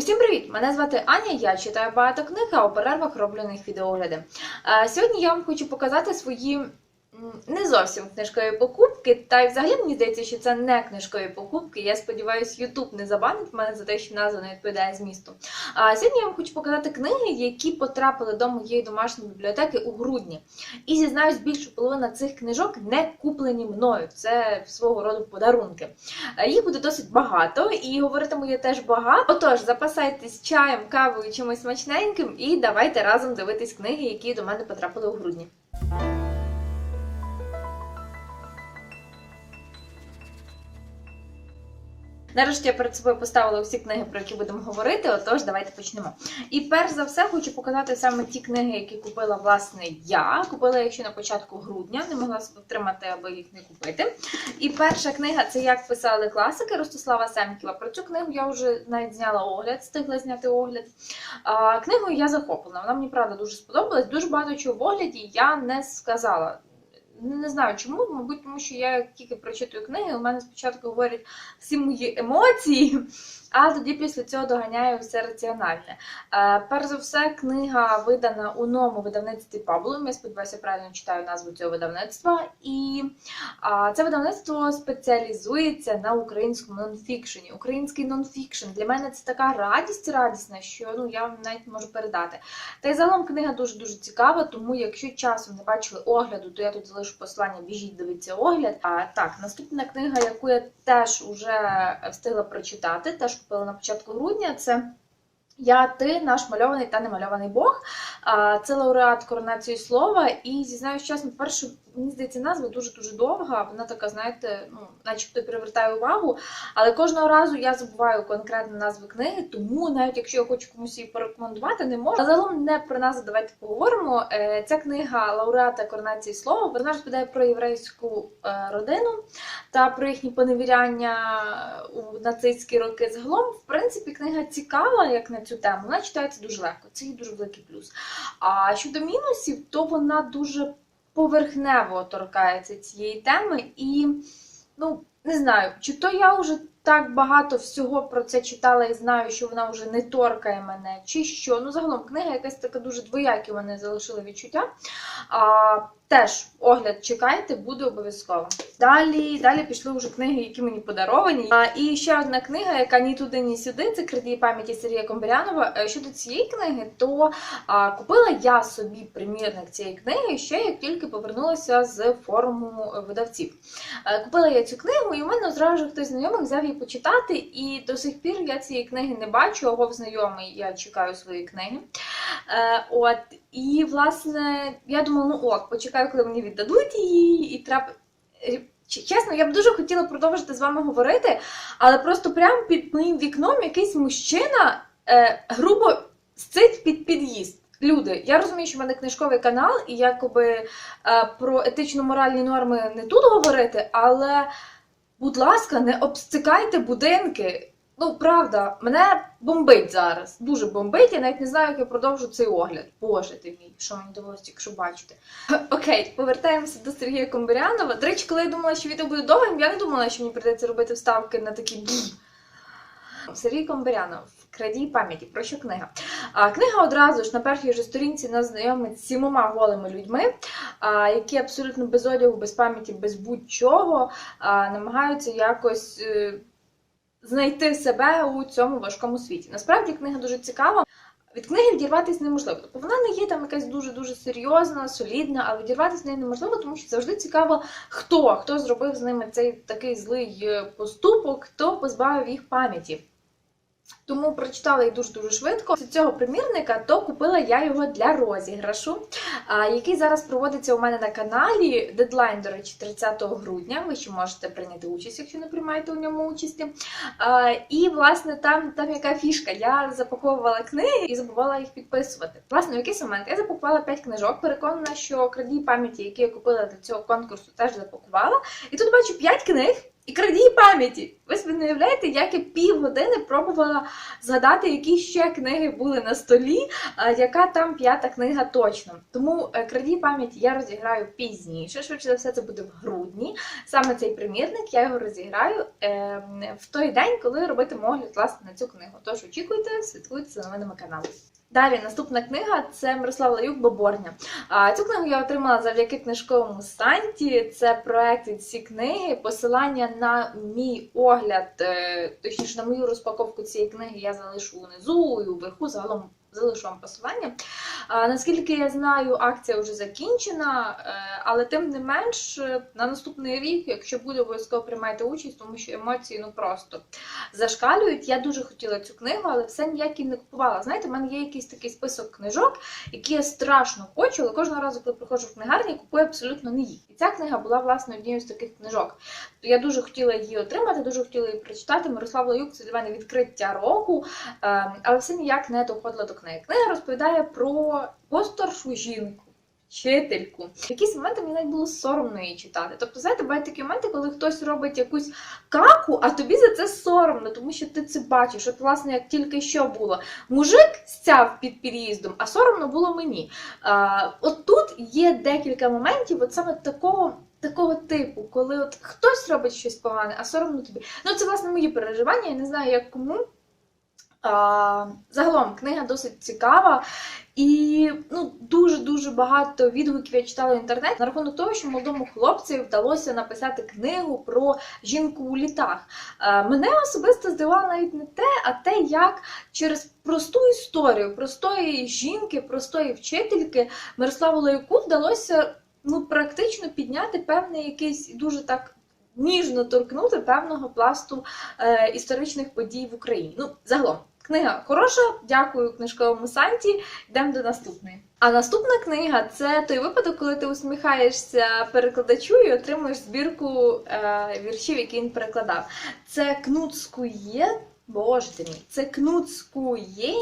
Усім привіт! Мене звати Аня. Я читаю багато книг, а у перервах роблю на них відеогляди. Е, Сьогодні я вам хочу показати свої не зовсім книжкові покупки. Та й взагалі мені здається, що це не книжкові покупки. Я сподіваюся, YouTube не забанить мене за те, що назва не відповідає змісту. А сьогодні я вам хочу показати книги, які потрапили до моєї домашньої бібліотеки у грудні. І зізнаюсь, більшу половина цих книжок не куплені мною. Це свого роду подарунки. Їх буде досить багато, і говоритиму я теж багато. Отож, запасайтесь чаєм, кавою, чимось смачненьким, і давайте разом дивитись книги, які до мене потрапили у грудні. Нарешті я перед собою поставила всі книги, про які будемо говорити. Отож, давайте почнемо. І перш за все хочу показати саме ті книги, які купила власне я. Купила їх ще на початку грудня, не могла втримати, аби їх не купити. І перша книга це як писали класики Ростислава Семківа. Про цю книгу я вже навіть зняла огляд, встигла зняти огляд. А, книгою я захоплена. Вона мені правда дуже сподобалась. Дуже багато чого в огляді я не сказала. Не знаю чому, мабуть, тому що я тільки прочитую книги, у мене спочатку говорять всі мої емоції, а тоді після цього доганяю все раціональне. Е, перш за все, книга видана у новому видавництві Паблом. Я сподіваюся, правильно читаю назву цього видавництва. І це видавництво спеціалізується на українському нонфікшені. Український нонфікшн для мене це така радість радісна, що ну я вам навіть можу передати. Та й загалом книга дуже дуже цікава, тому якщо часом не бачили огляду, то я тут залишу посилання, біжіть, дивіться огляд. А так, наступна книга, яку я теж уже встигла прочитати, теж купила на початку грудня. Це я, ти, наш мальований та немальований Бог. Це лауреат коронації слова. І зізнаюсь чесно, перше, мені здається, назва дуже-дуже довга. Вона така, знаєте, ну, начебто привертає увагу. Але кожного разу я забуваю конкретно назви книги, тому навіть якщо я хочу комусь її порекомендувати, не можу. Загалом не про назву давайте поговоримо. Е, Ця книга лауреата коронації слова. Вона розповідає про єврейську е, родину та про їхні поневіряння у нацистські роки. Загалом, в принципі, книга цікава, як на цю тему. Вона читається дуже легко. Це її дуже великий плюс. А щодо мінусів, то вона дуже поверхнево торкається цієї теми, і ну не знаю, чи то я вже так багато всього про це читала і знаю, що вона вже не торкає мене, чи що. Ну, загалом, книга якась така дуже двоякі мене залишила відчуття. А, Теж огляд чекайте, буде обов'язково. Далі, далі пішли вже книги, які мені подаровані. А, і ще одна книга, яка ні туди, ні сюди. Це крадії пам'яті Сергія Комберянова. Е, Щодо цієї книги, то а, купила я собі примірник цієї книги ще як тільки повернулася з форуму видавців. Е, Купила я цю книгу, і у мене одразу хтось знайомих взяв її почитати. І до сих пір я цієї книги не бачу, а Вов знайомий, я чекаю свої книги. Е, От, і власне, я думала, ну ок, почекаю, коли мені віддадуть її, і треба. Чесно, я б дуже хотіла продовжити з вами говорити, але просто прямо під моїм вікном якийсь мужчина е, грубо сцить під під'їзд. Люди, я розумію, що в мене книжковий канал, і якоби е, про етично-моральні норми не тут говорити, але, будь ласка, не обстикайте будинки. Ну, правда, мене бомбить зараз. Дуже бомбить. Я навіть не знаю, як я продовжу цей огляд. Боже ти мій, що мені довелося тільки що бачити. Окей, повертаємося до Сергія Комберянова. До речі, коли я думала, що відео буде довгим, я не думала, що мені прийдеться робити вставки на такі. Сергій Комберянов. Крадій пам'яті, про що книга? А, книга одразу ж на першій же сторінці нас знайомить з сімома голими людьми, а, які абсолютно без одягу, без пам'яті, без будь-чого намагаються якось е, знайти себе у цьому важкому світі. Насправді книга дуже цікава. Від книги відірватися неможливо. Тобто вона не є там якась дуже дуже серйозна, солідна, але відірватися неї неможливо, тому що завжди цікаво, хто хто зробив з ними цей такий злий е, поступок, хто позбавив їх пам'яті. Тому прочитала їх дуже-дуже швидко. З цього примірника, то купила я його для розіграшу, який зараз проводиться у мене на каналі. Дедлайн, до речі, 30 грудня. Ви ще можете прийняти участь, якщо не приймаєте у ньому участі. І, власне, там, там яка фішка. Я запаковувала книги і забувала їх підписувати. Власне, в якийсь момент я запакувала 5 книжок, переконана, що крадій пам'яті, які я купила для цього конкурсу, теж запакувала. І тут бачу 5 книг. І крадій пам'яті. Ви собі не уявляєте, як я півгодини пробувала згадати, які ще книги були на столі, яка там п'ята книга точно. Тому е, крадій пам'яті я розіграю пізніше. Швидше за все, це буде в грудні. Саме цей примірник я його розіграю е, в той день, коли робитиму огляд власне на цю книгу. Тож очікуйте, слідкуйте за новинами каналу. Далі наступна книга це Мирослав Лаюк Боборня. А цю книгу я отримала завдяки книжковому станті. Це проект від ці книги. Посилання на мій огляд, е, точніше на мою розпаковку цієї книги я залишу унизу і уверху. Загалом залишу вам посилання. Наскільки я знаю, акція вже закінчена, е, але тим не менш, е, на наступний рік, якщо буде, обов'язково приймайте участь, тому що емоції ну просто зашкалюють. Я дуже хотіла цю книгу, але все ніяк її не купувала. Знаєте, в мене є якийсь такий список книжок, які я страшно хочу, але кожного разу, коли приходжу в книгарні, купую абсолютно не їх. І ця книга була власне однією з таких книжок. Я дуже хотіла її отримати, дуже хотіла її прочитати. Мирослав Лаюк це для мене відкриття року, е, але все ніяк не доходило до книги. Книга розповідає про постаршу жінку. Вчительку. Якісь моменти мені навіть було соромно її читати. Тобто, знаєте, бувають такі моменти, коли хтось робить якусь каку, а тобі за це соромно, тому що ти це бачиш. От, власне, як тільки що було. Мужик стяв під під'їздом, а соромно було мені. А, от тут є декілька моментів, от саме такого. Такого типу, коли от хтось робить щось погане, а соромно тобі. Ну, це власне мої переживання, я не знаю, як кому. Загалом книга досить цікава, і ну дуже дуже багато відгуків я читала в інтернеті на рахунок того, що молодому хлопцю вдалося написати книгу про жінку у літах. Мене особисто здивувало навіть не те, а те, як через просту історію простої жінки, простої вчительки Мирославу Лаюку вдалося ну практично підняти певний якийсь дуже так. Ніжно торкнути певного пласту е, історичних подій в Україні. Ну, загалом, книга хороша. Дякую книжковому санті. Йдемо до наступної. А наступна книга це той випадок, коли ти усміхаєшся перекладачу і отримуєш збірку е, віршів, які він перекладав. Це Кнуцкує. Боже ти мій, це Кнуцкує.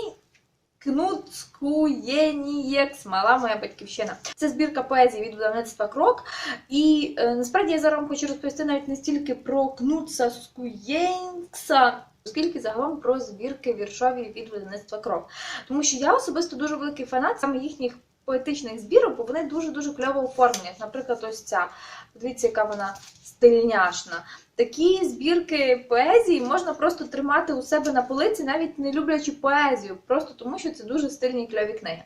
Кнуцкуєнієкс, мала моя батьківщина. Це збірка поезії від видавництва Крок. І е, насправді я зараз вам хочу розповісти навіть не стільки про Кнуца Скуєнкса, оскільки загалом про збірки віршові від видавництва Крок. Тому що я особисто дуже великий фанат саме їхніх поетичних збірок, бо вони дуже-дуже кльово оформлені. Наприклад, ось ця. Подивіться, яка вона стильняшна. Такі збірки поезії можна просто тримати у себе на полиці, навіть не люблячи поезію, просто тому що це дуже стильні кльові книги.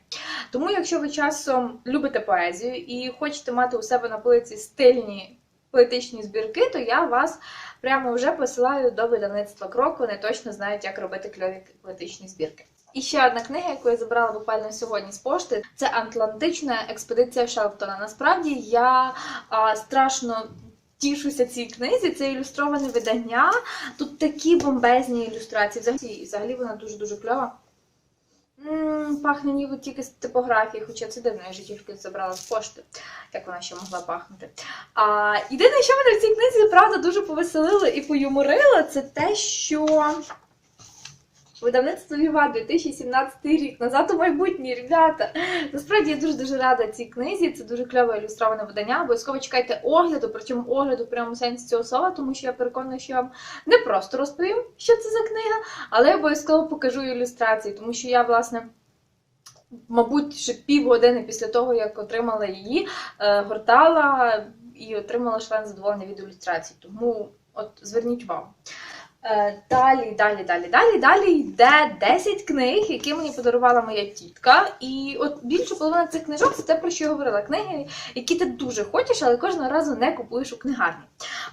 Тому, якщо ви часом любите поезію і хочете мати у себе на полиці стильні поетичні збірки, то я вас прямо вже посилаю до видавництва Крок. Вони точно знають, як робити кльові поетичні збірки. І ще одна книга, яку я забрала буквально сьогодні з пошти, це Атлантична експедиція Шелптона. Насправді я а, страшно тішуся цій книзі. Це ілюстроване видання. Тут такі бомбезні ілюстрації. Взагалі, взагалі вона дуже дуже кльова. Пахне ніби тільки з типографії, хоча це дивно, я ж тільки забрала з пошти, як вона ще могла пахнути. А, єдине, що мене в цій книзі, правда, дуже повеселило і поюморило, це те, що видавництво Віва 2017 рік назад у майбутнє, ребята. Насправді я дуже дуже рада цій книзі. Це дуже кльове ілюстроване видання. Обов'язково чекайте огляду, причому огляду в прямому сенсі цього слова, тому що я переконана, що я вам не просто розповім, що це за книга, але обов'язково покажу ілюстрації, тому що я, власне. Мабуть, ще півгодини після того, як отримала її, е, гортала і отримала член задоволення від ілюстрацій. Тому от зверніть увагу. Е, Далі, далі, далі, далі, далі йде 10 книг, які мені подарувала моя тітка. І от більше половина цих книжок це те, про що я говорила. Книги, які ти дуже хочеш, але кожного разу не купуєш у книгарні.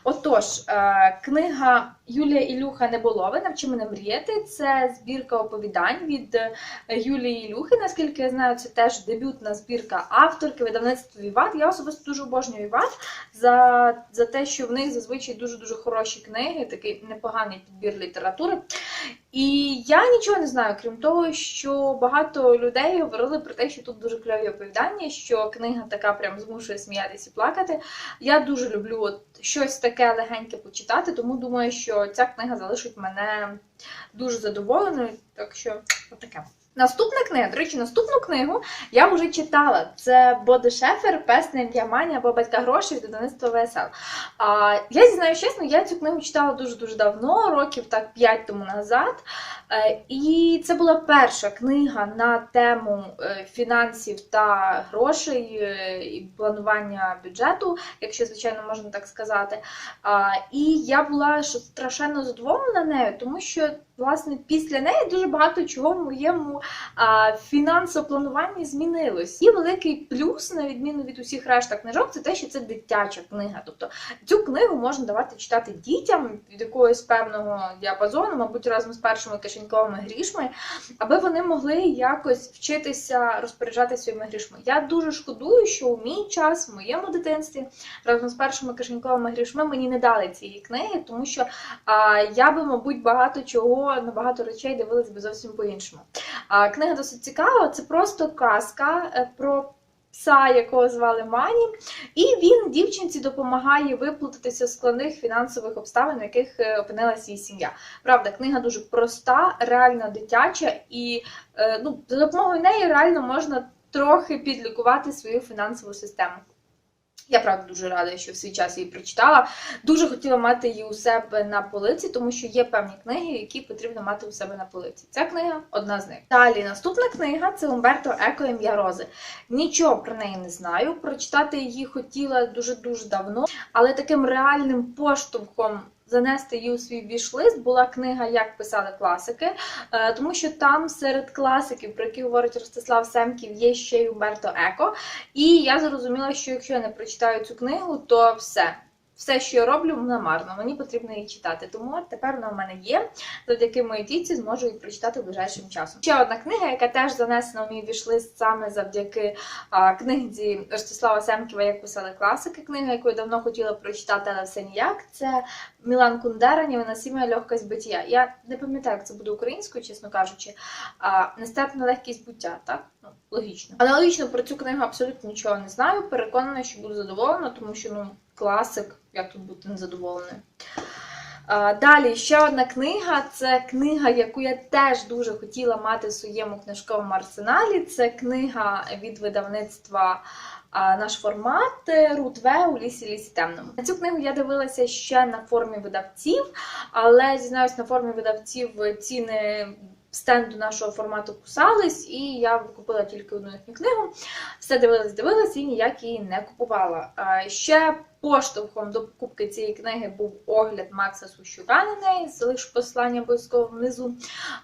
Отож, е, книга Юлія Ілюха Неболови Навчи мене мріяти. Це збірка оповідань від е, Юлії Ілюхи. Наскільки я знаю, це теж дебютна збірка авторки видавництва Віват. Я особисто дуже обожнюю Віват за, за те, що в них зазвичай дуже-дуже хороші книги, такий непоганий підбір літератури. І я нічого не знаю, крім того, що багато людей говорили про те, що тут дуже кльові оповідання, що книга така прям змушує сміятися і плакати. Я дуже люблю от щось таке легеньке почитати, тому думаю, що ця книга залишить мене дуже задоволеною. Так що, отаке. Наступна книга, до речі, наступну книгу я вже читала. Це Боди Шефер, Пес на ім'я або Батька грошей від видавництва ВСЛ. А, я зізнаю чесно, я цю книгу читала дуже-дуже давно, років так 5 тому назад. Е, І це була перша книга на тему е, фінансів та грошей е, і планування бюджету, якщо, звичайно, можна так сказати. І я була страшенно задоволена нею, тому що. Власне, після неї дуже багато чого в моєму фінансоплануванні змінилось. І великий плюс, на відміну від усіх решта книжок, це те, що це дитяча книга. Тобто цю книгу можна давати читати дітям від якогось певного діапазону, мабуть, разом з першими кишеньковими грішми, аби вони могли якось вчитися розпоряджати своїми грішми. Я дуже шкодую, що у мій час, в моєму дитинстві, разом з першими кишеньковими грішми мені не дали цієї книги, тому що а, я би, мабуть, багато чого на багато речей дивилась би зовсім по-іншому. А, книга досить цікава, це просто казка е, про. Пса, якого звали Мані, і він дівчинці допомагає виплутатися з складних фінансових обставин, в яких е, опинилася її сім'я. Правда, книга дуже проста, реально дитяча, і е, ну, за допомогою неї реально можна трохи підлікувати свою фінансову систему. Я правда дуже рада, що в свій час її прочитала. Дуже хотіла мати її у себе на полиці, тому що є певні книги, які потрібно мати у себе на полиці. Ця книга одна з них. Далі наступна книга це Умберто Еко ім'я Рози. Нічого про неї не знаю. Прочитати її хотіла дуже дуже давно, але таким реальним поштовхом. Занести її у свій вішлист була книга Як писали класики, е, тому що там серед класиків, про які говорить Ростислав Семків, є ще й Умберто Еко. І я зрозуміла, що якщо я не прочитаю цю книгу, то все. Все, що я роблю, намарно. Мені потрібно її читати. Тому тепер вона в мене є. Завдяки моїй тіці зможу її прочитати ближайшим часом. Ще одна книга, яка теж занесена в мій вішлист саме завдяки а, книзі Ростислава Семківа, як писали класики. Книга, яку я давно хотіла прочитати, але все ніяк. Це Мілан Кундера, «Невиносима легкость биття. Я не пам'ятаю, як це буде українською, чесно кажучи. А, Нестерпна легкість буття, так? Ну, логічно. Аналогічно про цю книгу абсолютно нічого не знаю. Переконана, що буду задоволена, тому що ну, класик, як тут бути незадоволеною. Далі ще одна книга. Це книга, яку я теж дуже хотіла мати в своєму книжковому арсеналі. Це книга від видавництва наш формат Рутве у лісі лісі темному. На цю книгу я дивилася ще на формі видавців, але зізнаюсь, на формі видавців ціни стенду нашого формату кусались, і я купила тільки одну їхню книгу. Все дивилась, дивилась і ніяк її не купувала. Ще поштовхом до покупки цієї книги був огляд Макса Сущука на неї, залишу послання обов'язково внизу.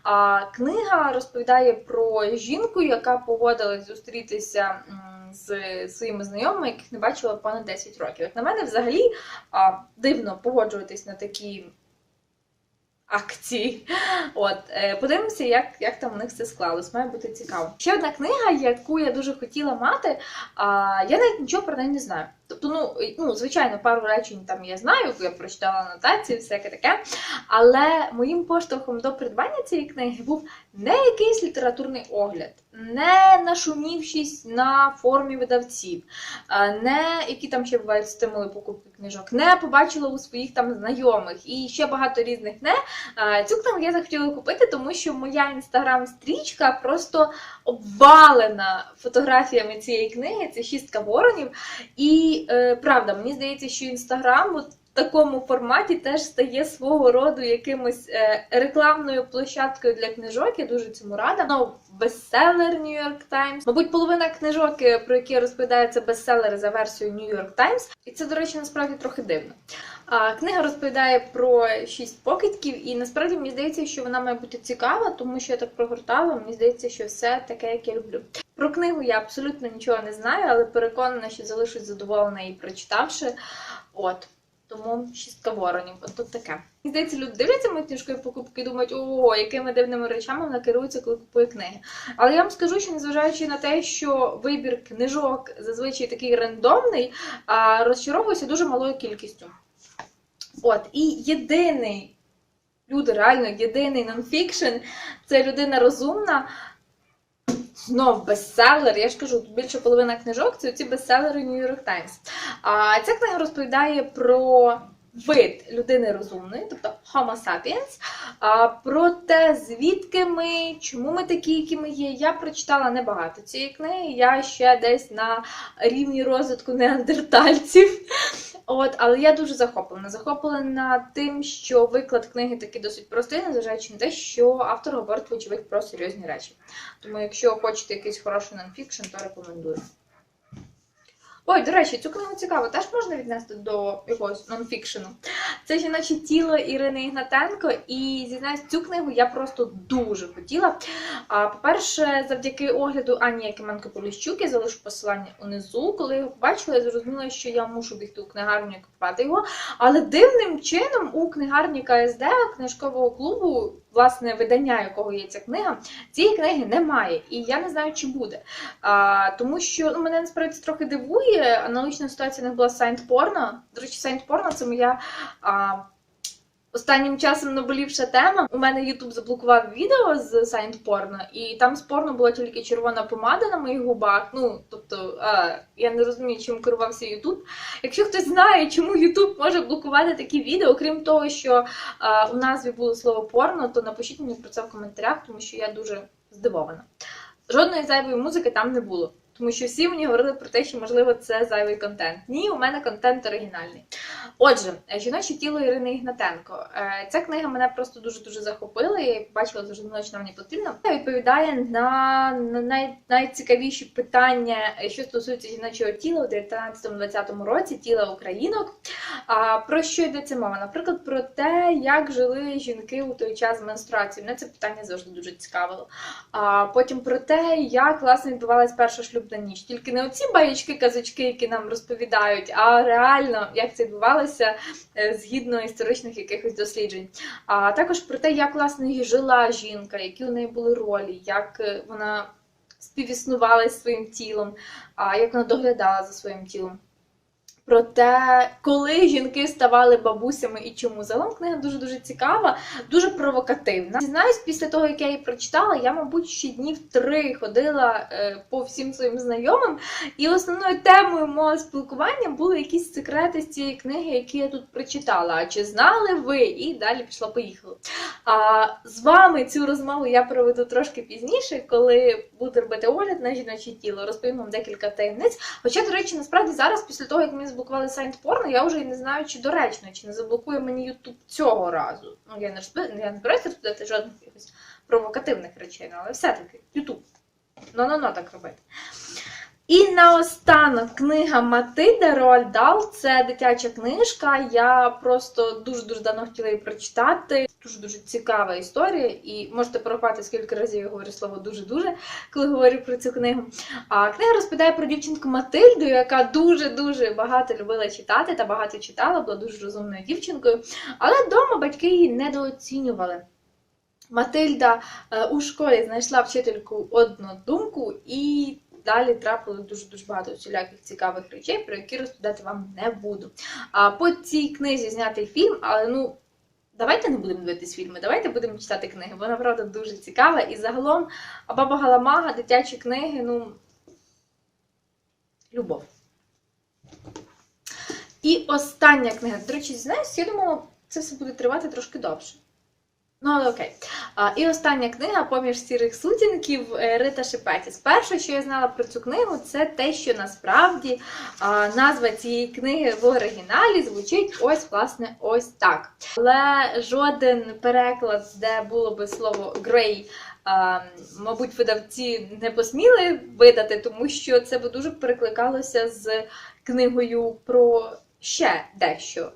А книга розповідає про жінку, яка погодилась зустрітися з своїми знайомими, яких не бачила понад 10 років. Як на мене, взагалі дивно погоджуватись на такі. Акції. От, е, подивимося, як, як там у них все склалось. Має бути цікаво. Ще одна книга, яку я дуже хотіла мати, а я навіть нічого про неї не знаю. Тобто, ну, ну, звичайно, пару речень там я знаю, я прочитала анотації, всяке таке. Але моїм поштовхом до придбання цієї книги був не якийсь літературний огляд, не нашумівшись на формі видавців, не які там ще бувають стимули покупки книжок, не побачила у своїх там знайомих і ще багато різних не. А, Цю книгу я захотіла купити, тому що моя інстаграм-стрічка просто обвалена фотографіями цієї книги. Це шістка воронів. І е, правда, мені здається, що інстаграм такому форматі теж стає свого роду якимось е, рекламною площадкою для книжок. Я дуже цьому рада. Ну, бестселер York Times. Мабуть, половина книжок, е, про які я розповідаю, бестселери за версією York Times. І це, до речі, насправді трохи дивно. А, книга розповідає про шість покидьків, і насправді мені здається, що вона має бути цікава, тому що я так прогортала. Мені здається, що все таке, як я люблю. Про книгу я абсолютно нічого не знаю, але переконана, що залишусь задоволена її прочитавши. От. Тому шістка воронів. От тут таке. Мені здається, люди дивляться мої покупки і думають, о, якими дивними речами вона керується, коли купує книги. Але я вам скажу, що незважаючи на те, що вибір книжок зазвичай такий рандомний, розчаровуюся дуже малою кількістю. От, і єдиний, люди, реально, єдиний нонфікшн це людина розумна. Знов бестселер, я ж кажу, більше половина книжок це ці бестселери New York Times. А ця книга розповідає про вид людини розумної, тобто Homo sapiens. А, про те, звідки ми, чому ми такі, які ми є, я прочитала небагато цієї книги. Я ще десь на рівні розвитку неандертальців. От, але я дуже захоплена. Захоплена тим, що виклад книги такий досить простий, незважаючи на те, що автор говорить, вочевидь, про серйозні речі. Тому, якщо хочете якийсь хороший нонфікшн, то рекомендую. Ой, до речі, цю книгу цікаво, теж можна віднести до якогось нонфікшену. Це жіноче тіло Ірини Ігнатенко, і зізнаюсь, цю книгу я просто дуже хотіла. А, По-перше, завдяки огляду Ані Якименко Поліщук, я залишу посилання унизу. Коли його побачила, я зрозуміла, що я мушу бігти у книгарню і купувати його. Але дивним чином у книгарні КСД книжкового клубу, власне, видання якого є ця книга, цієї книги немає. І я не знаю, чи буде. А, тому що ну, мене насправді трохи дивує. Аналогічна ситуація не була з Сайнт Порно. До речі, Сайнт Порно це моя. А, Останнім часом наболівша тема. У мене Ютуб заблокував відео з Сайнт Порно, і там з порно була тільки червона помада на моїх губах. Ну, тобто, а, я не розумію, чим керувався Ютуб. Якщо хтось знає, чому Ютуб може блокувати такі відео, окрім того, що а, у назві було слово порно, то напишіть мені про це в коментарях, тому що я дуже здивована. Жодної зайвої музики там не було. Тому що всі мені говорили про те, що можливо це зайвий контент. Ні, у мене контент оригінальний. Отже, жіноче тіло Ірини Ігнатенко. Е, Ця книга мене просто дуже дуже захопила. Я побачила зрозуміла, що мені потрібно. Вона відповідає на, на най, найцікавіші питання, е, що стосуються жіночого тіла у 19-20 році, тіла українок. А про що йдеться мова? Наприклад, про те, як жили жінки у той час з менструацією. Мене це питання завжди дуже цікавило. А потім про те, як власне відбувалась перша шлюбна ніч. Тільки не оці баєчки, казочки, які нам розповідають, а реально як це відбувалося е, згідно історичних якихось досліджень. А також про те, як власне жила жінка, які у неї були ролі, як е, вона співіснувала зі своїм тілом, як вона доглядала за своїм тілом. Про те, коли жінки ставали бабусями і чому. Загалом книга дуже дуже цікава, дуже провокативна. Зізнаюсь, після того, як я її прочитала, я, мабуть, ще днів три ходила е, по всім своїм знайомим, і основною темою мого спілкування були якісь секрети з цієї книги, які я тут прочитала. Чи знали ви? І далі пішла поїхала. А з вами цю розмову я проведу трошки пізніше, коли буду робити огляд на жіноче тіло, розповім вам декілька таємниць. Хоча, до речі, насправді зараз, після того, як мені заблокували сайт порно, я вже не знаю, чи доречно, чи не заблокує мені Ютуб цього разу. Ну, я не я не збираюся розповідати жодних якихось провокативних речей, але все-таки Ютуб. Ну-ну-ну так робити. І наостанок книга Матида Роальдал Це дитяча книжка. Я просто дуже-дуже давно хотіла її прочитати. Дуже-дуже цікава історія, і можете порахувати, скільки разів я говорю слово дуже-дуже, коли говорю про цю книгу. А книга розповідає про дівчинку Матильду, яка дуже-дуже багато любила читати та багато читала, була дуже розумною дівчинкою. Але вдома батьки її недооцінювали. Матильда е, у школі знайшла вчительку однодумку і далі трапило дуже дуже багато всіляких цікавих речей, про які розповідати вам не буду. А по цій книзі знятий фільм, але ну. Давайте не будемо дивитись фільми, давайте будемо читати книги. Вона правда дуже цікава. І загалом Баба Галамага, дитячі книги, ну. Любов. І остання книга. До речі, знаєш, я думала, це все буде тривати трошки довше. Ну, але окей. А, і остання книга поміж сірих сутінків е, Рита Шепетіс. Перше, що я знала про цю книгу, це те, що насправді а, назва цієї книги в оригіналі звучить ось, власне, ось так. Але жоден переклад, де було би слово грей, а, мабуть, видавці не посміли видати, тому що це би дуже перекликалося з книгою про ще дещо.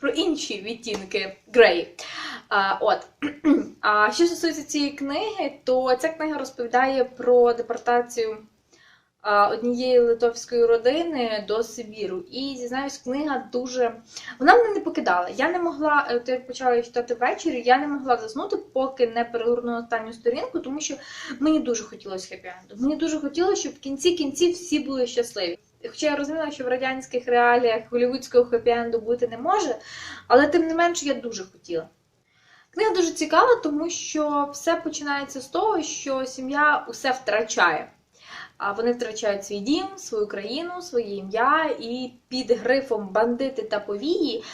Про інші відтінки грей. От. А що стосується цієї книги, то ця книга розповідає про депортацію однієї литовської родини до Сибіру. І зізнаюсь, книга дуже. Вона мене не покидала. Я не могла, от я почала її читати ввечері, я не могла заснути, поки не перегорнула останню сторінку, тому що мені дуже хотілося хеппі-енду. Мені дуже хотілося, щоб в кінці кінців всі були щасливі. Хоча я розуміла, що в радянських реаліях голівудського хеппі-енду бути не може, але тим не менше я дуже хотіла. Книга дуже цікава, тому що все починається з того, що сім'я усе втрачає. а вони втрачають свій дім, свою країну, своє ім'я і під грифом бандити та повії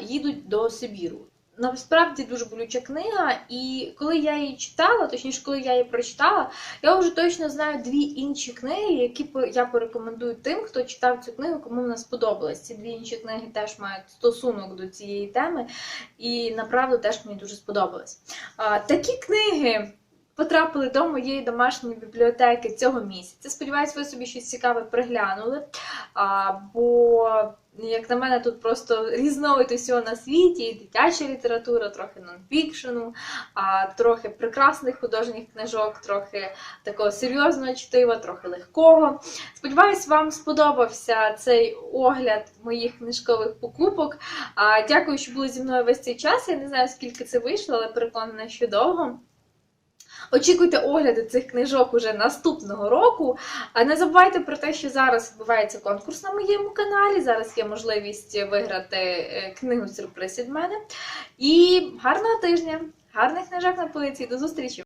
їдуть до Сибіру. Насправді дуже болюча книга, і коли я її читала, точніше, коли я її прочитала, я вже точно знаю дві інші книги, які я порекомендую тим, хто читав цю книгу, кому вона сподобалась. Ці дві інші книги теж мають стосунок до цієї теми, і направду теж мені дуже сподобалось. Такі книги потрапили до моєї домашньої бібліотеки цього місяця. Сподіваюсь, ви собі щось цікаве приглянули. А, бо, як на мене, тут просто різновид усього на світі, і дитяча література, трохи нонфікшену, а, трохи прекрасних художніх книжок, трохи такого серйозного чтива, трохи легкого. Сподіваюсь, вам сподобався цей огляд моїх книжкових покупок. А, дякую, що були зі мною весь цей час. Я не знаю, скільки це вийшло, але переконана, що довго. Очікуйте огляди цих книжок уже наступного року. А не забувайте про те, що зараз відбувається конкурс на моєму каналі. Зараз є можливість виграти е, книгу сюрприз від мене. І гарного тижня, гарних книжок на полиці. До зустрічі!